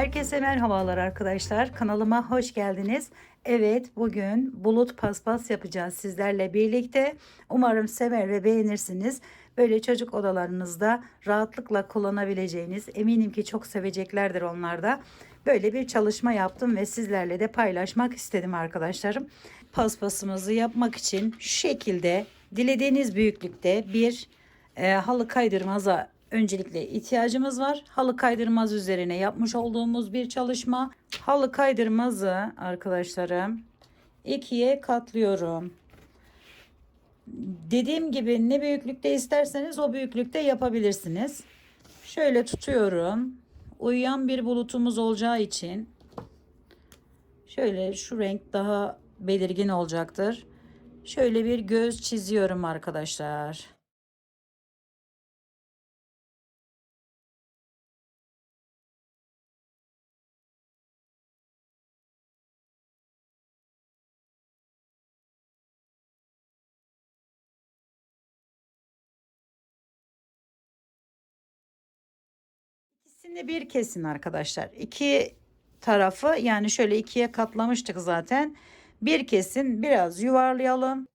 Herkese merhabalar arkadaşlar. Kanalıma hoş geldiniz. Evet bugün bulut paspas yapacağız sizlerle birlikte. Umarım sever ve beğenirsiniz. Böyle çocuk odalarınızda rahatlıkla kullanabileceğiniz eminim ki çok seveceklerdir onlar da. Böyle bir çalışma yaptım ve sizlerle de paylaşmak istedim arkadaşlarım. Paspasımızı yapmak için şu şekilde dilediğiniz büyüklükte bir e, halı kaydırmaza öncelikle ihtiyacımız var. Halı kaydırmaz üzerine yapmış olduğumuz bir çalışma. Halı kaydırmazı arkadaşlarım ikiye katlıyorum. Dediğim gibi ne büyüklükte isterseniz o büyüklükte yapabilirsiniz. Şöyle tutuyorum. Uyuyan bir bulutumuz olacağı için şöyle şu renk daha belirgin olacaktır. Şöyle bir göz çiziyorum arkadaşlar. İkisini bir kesin arkadaşlar. İki tarafı yani şöyle ikiye katlamıştık zaten. Bir kesin biraz yuvarlayalım.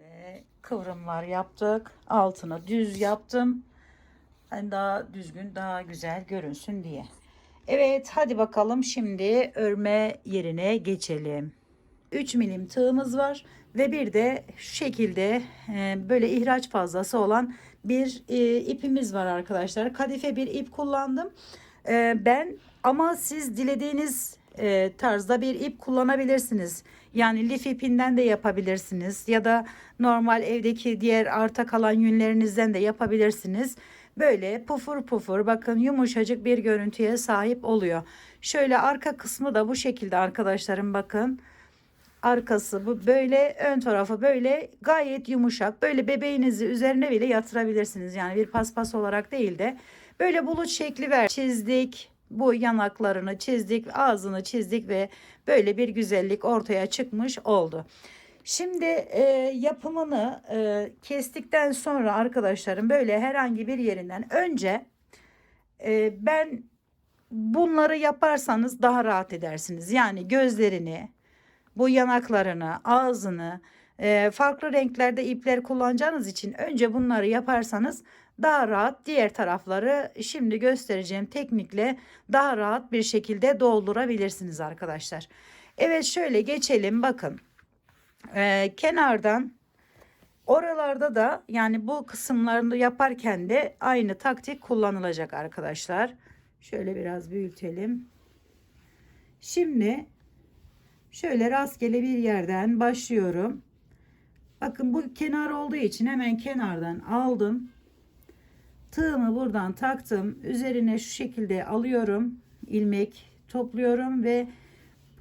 Şöyle kıvrımlar yaptık. Altını düz yaptım. Yani daha düzgün, daha güzel görünsün diye. Evet, hadi bakalım şimdi örme yerine geçelim. 3 milim tığımız var ve bir de şu şekilde e, böyle ihraç fazlası olan bir e, ipimiz var arkadaşlar. Kadife bir ip kullandım. E, ben ama siz dilediğiniz e, tarzda bir ip kullanabilirsiniz. Yani lif ipinden de yapabilirsiniz ya da normal evdeki diğer arta kalan yünlerinizden de yapabilirsiniz. Böyle pufur pufur bakın yumuşacık bir görüntüye sahip oluyor. Şöyle arka kısmı da bu şekilde arkadaşlarım bakın. Arkası bu böyle ön tarafı böyle gayet yumuşak. Böyle bebeğinizi üzerine bile yatırabilirsiniz. Yani bir paspas olarak değil de böyle bulut şekli ver. Çizdik bu yanaklarını çizdik, ağzını çizdik ve böyle bir güzellik ortaya çıkmış oldu. Şimdi e, yapımını e, kestikten sonra arkadaşlarım böyle herhangi bir yerinden önce e, ben bunları yaparsanız daha rahat edersiniz. Yani gözlerini, bu yanaklarını, ağzını, e, farklı renklerde ipler kullanacağınız için önce bunları yaparsanız daha rahat diğer tarafları şimdi göstereceğim teknikle daha rahat bir şekilde doldurabilirsiniz arkadaşlar. Evet şöyle geçelim bakın. Ee, kenardan oralarda da yani bu kısımlarını yaparken de aynı taktik kullanılacak arkadaşlar. Şöyle biraz büyütelim. Şimdi şöyle rastgele bir yerden başlıyorum. Bakın bu kenar olduğu için hemen kenardan aldım. Tığımı buradan taktım. Üzerine şu şekilde alıyorum. ilmek topluyorum ve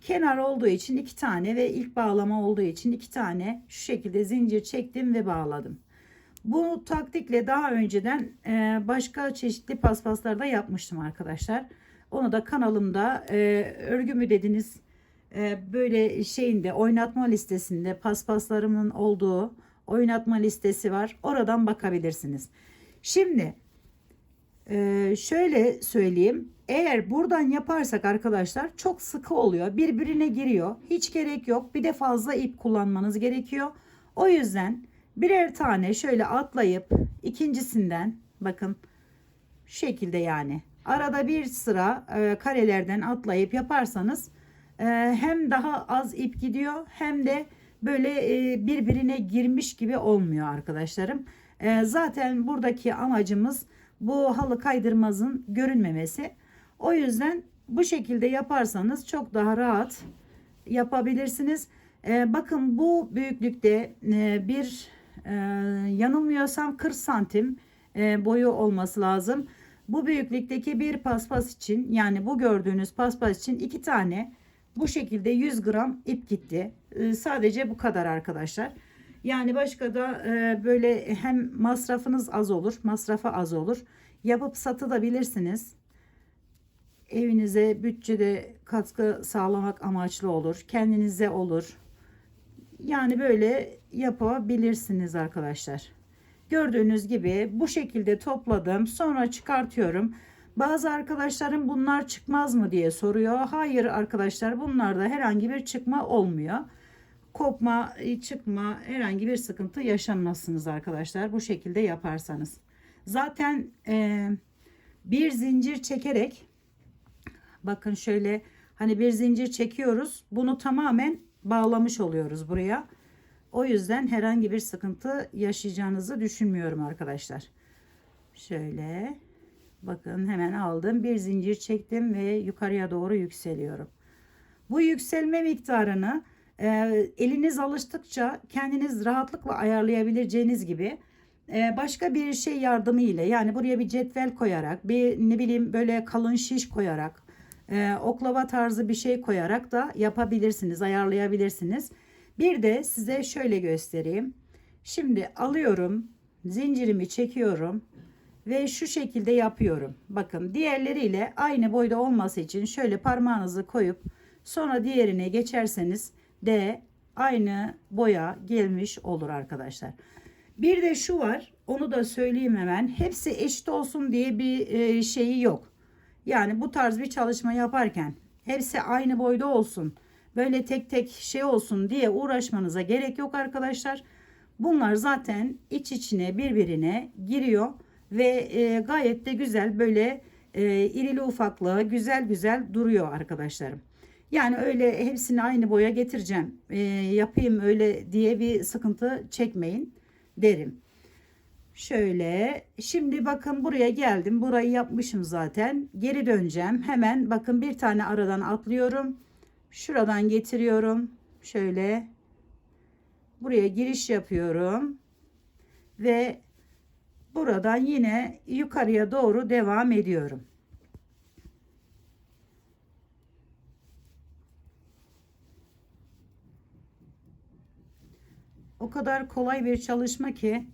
kenar olduğu için iki tane ve ilk bağlama olduğu için iki tane şu şekilde zincir çektim ve bağladım. Bu taktikle daha önceden e, başka çeşitli paspaslarda yapmıştım arkadaşlar. Onu da kanalımda e, örgü mü dediniz e, böyle şeyinde oynatma listesinde paspaslarımın olduğu oynatma listesi var. Oradan bakabilirsiniz. Şimdi e, şöyle söyleyeyim. Eğer buradan yaparsak arkadaşlar çok sıkı oluyor. Birbirine giriyor. Hiç gerek yok. Bir de fazla ip kullanmanız gerekiyor. O yüzden birer tane şöyle atlayıp ikincisinden bakın şu şekilde yani arada bir sıra e, karelerden atlayıp yaparsanız e, hem daha az ip gidiyor hem de böyle e, birbirine girmiş gibi olmuyor arkadaşlarım. E, zaten buradaki amacımız bu halı kaydırmazın görünmemesi. O yüzden bu şekilde yaparsanız çok daha rahat yapabilirsiniz. E, bakın bu büyüklükte e, bir Ee, yanılmıyorsam 40 santim e, boyu olması lazım. Bu büyüklükteki bir paspas için yani bu gördüğünüz paspas için iki tane bu şekilde 100 gram ip gitti. Ee, sadece bu kadar arkadaşlar. Yani başka da e, böyle hem masrafınız az olur, masrafı az olur. Yapıp satabilirsiniz. Evinize bütçede katkı sağlamak amaçlı olur. Kendinize olur. Yani böyle yapabilirsiniz arkadaşlar. Gördüğünüz gibi bu şekilde topladım. Sonra çıkartıyorum. Bazı arkadaşlarım bunlar çıkmaz mı diye soruyor. Hayır arkadaşlar bunlarda herhangi bir çıkma olmuyor. Kopma, çıkma herhangi bir sıkıntı yaşanmazsınız arkadaşlar. Bu şekilde yaparsanız. Zaten e, bir zincir çekerek bakın şöyle hani bir zincir çekiyoruz. Bunu tamamen bağlamış oluyoruz buraya. O yüzden herhangi bir sıkıntı yaşayacağınızı düşünmüyorum arkadaşlar. Şöyle bakın hemen aldım. Bir zincir çektim ve yukarıya doğru yükseliyorum. Bu yükselme miktarını e, eliniz alıştıkça kendiniz rahatlıkla ayarlayabileceğiniz gibi e, başka bir şey yardımı ile yani buraya bir cetvel koyarak bir ne bileyim böyle kalın şiş koyarak e, oklava tarzı bir şey koyarak da yapabilirsiniz ayarlayabilirsiniz. Bir de size şöyle göstereyim. Şimdi alıyorum zincirimi çekiyorum ve şu şekilde yapıyorum. Bakın diğerleriyle aynı boyda olması için şöyle parmağınızı koyup sonra diğerine geçerseniz de aynı boya gelmiş olur arkadaşlar. Bir de şu var onu da söyleyeyim hemen hepsi eşit olsun diye bir e, şeyi yok. Yani bu tarz bir çalışma yaparken hepsi aynı boyda olsun böyle tek tek şey olsun diye uğraşmanıza gerek yok arkadaşlar. Bunlar zaten iç içine birbirine giriyor ve e, gayet de güzel böyle e, irili ufaklı güzel güzel duruyor arkadaşlarım. Yani öyle hepsini aynı boya getireceğim. E, yapayım öyle diye bir sıkıntı çekmeyin derim. Şöyle şimdi bakın buraya geldim. Burayı yapmışım zaten. Geri döneceğim. Hemen bakın bir tane aradan atlıyorum. Şuradan getiriyorum. Şöyle. Buraya giriş yapıyorum. Ve buradan yine yukarıya doğru devam ediyorum o kadar kolay bir çalışma ki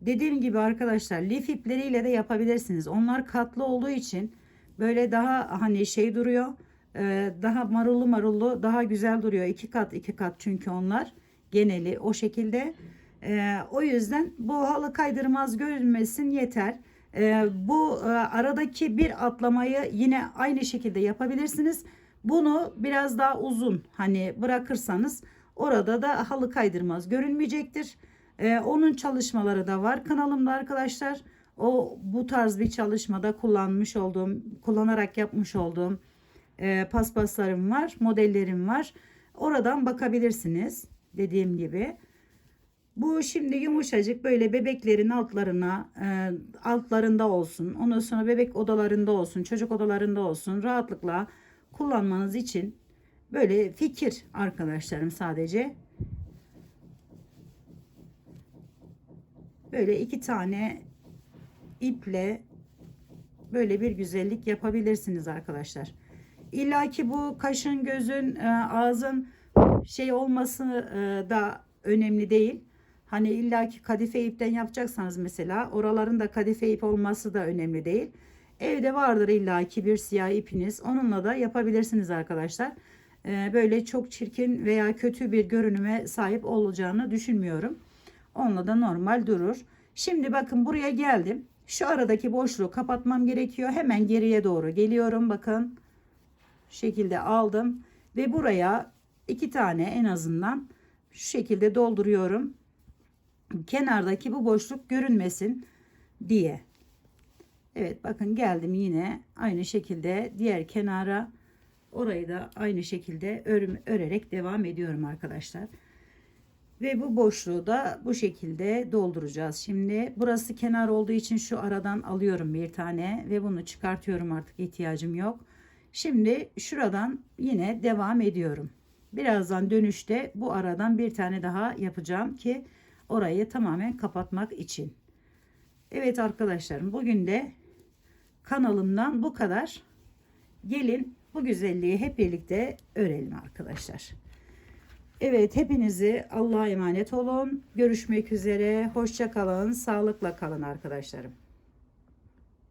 dediğim gibi arkadaşlar lif ipleriyle de yapabilirsiniz onlar katlı olduğu için böyle daha hani şey duruyor ee, daha marullu marullu daha güzel duruyor. iki kat iki kat çünkü onlar geneli o şekilde. Ee, o yüzden bu halı kaydırmaz görünmesin yeter. Ee, bu e, aradaki bir atlamayı yine aynı şekilde yapabilirsiniz. Bunu biraz daha uzun hani bırakırsanız orada da halı kaydırmaz görünmeyecektir. Onun çalışmaları da var kanalımda arkadaşlar. O bu tarz bir çalışmada kullanmış olduğum, kullanarak yapmış olduğum e, paspaslarım var, modellerim var. Oradan bakabilirsiniz dediğim gibi. Bu şimdi yumuşacık böyle bebeklerin altlarına e, altlarında olsun. Ondan sonra bebek odalarında olsun, çocuk odalarında olsun rahatlıkla kullanmanız için böyle fikir arkadaşlarım sadece. Böyle iki tane iple böyle bir güzellik yapabilirsiniz arkadaşlar. İlla ki bu kaşın, gözün, e, ağzın şey olması e, da önemli değil. Hani illa ki kadife ipten yapacaksanız mesela oraların da kadife ip olması da önemli değil. Evde vardır illa ki bir siyah ipiniz. Onunla da yapabilirsiniz arkadaşlar. E, böyle çok çirkin veya kötü bir görünüme sahip olacağını düşünmüyorum. Onunla da normal durur. Şimdi bakın buraya geldim. Şu aradaki boşluğu kapatmam gerekiyor. Hemen geriye doğru geliyorum. Bakın şekilde aldım ve buraya iki tane en azından şu şekilde dolduruyorum. Kenardaki bu boşluk görünmesin diye. Evet bakın geldim yine aynı şekilde diğer kenara orayı da aynı şekilde örüm, örerek devam ediyorum arkadaşlar. Ve bu boşluğu da bu şekilde dolduracağız. Şimdi burası kenar olduğu için şu aradan alıyorum bir tane ve bunu çıkartıyorum artık ihtiyacım yok. Şimdi şuradan yine devam ediyorum. Birazdan dönüşte bu aradan bir tane daha yapacağım ki orayı tamamen kapatmak için. Evet arkadaşlarım bugün de kanalımdan bu kadar. Gelin bu güzelliği hep birlikte örelim arkadaşlar. Evet hepinizi Allah'a emanet olun. Görüşmek üzere. Hoşça kalın. Sağlıkla kalın arkadaşlarım.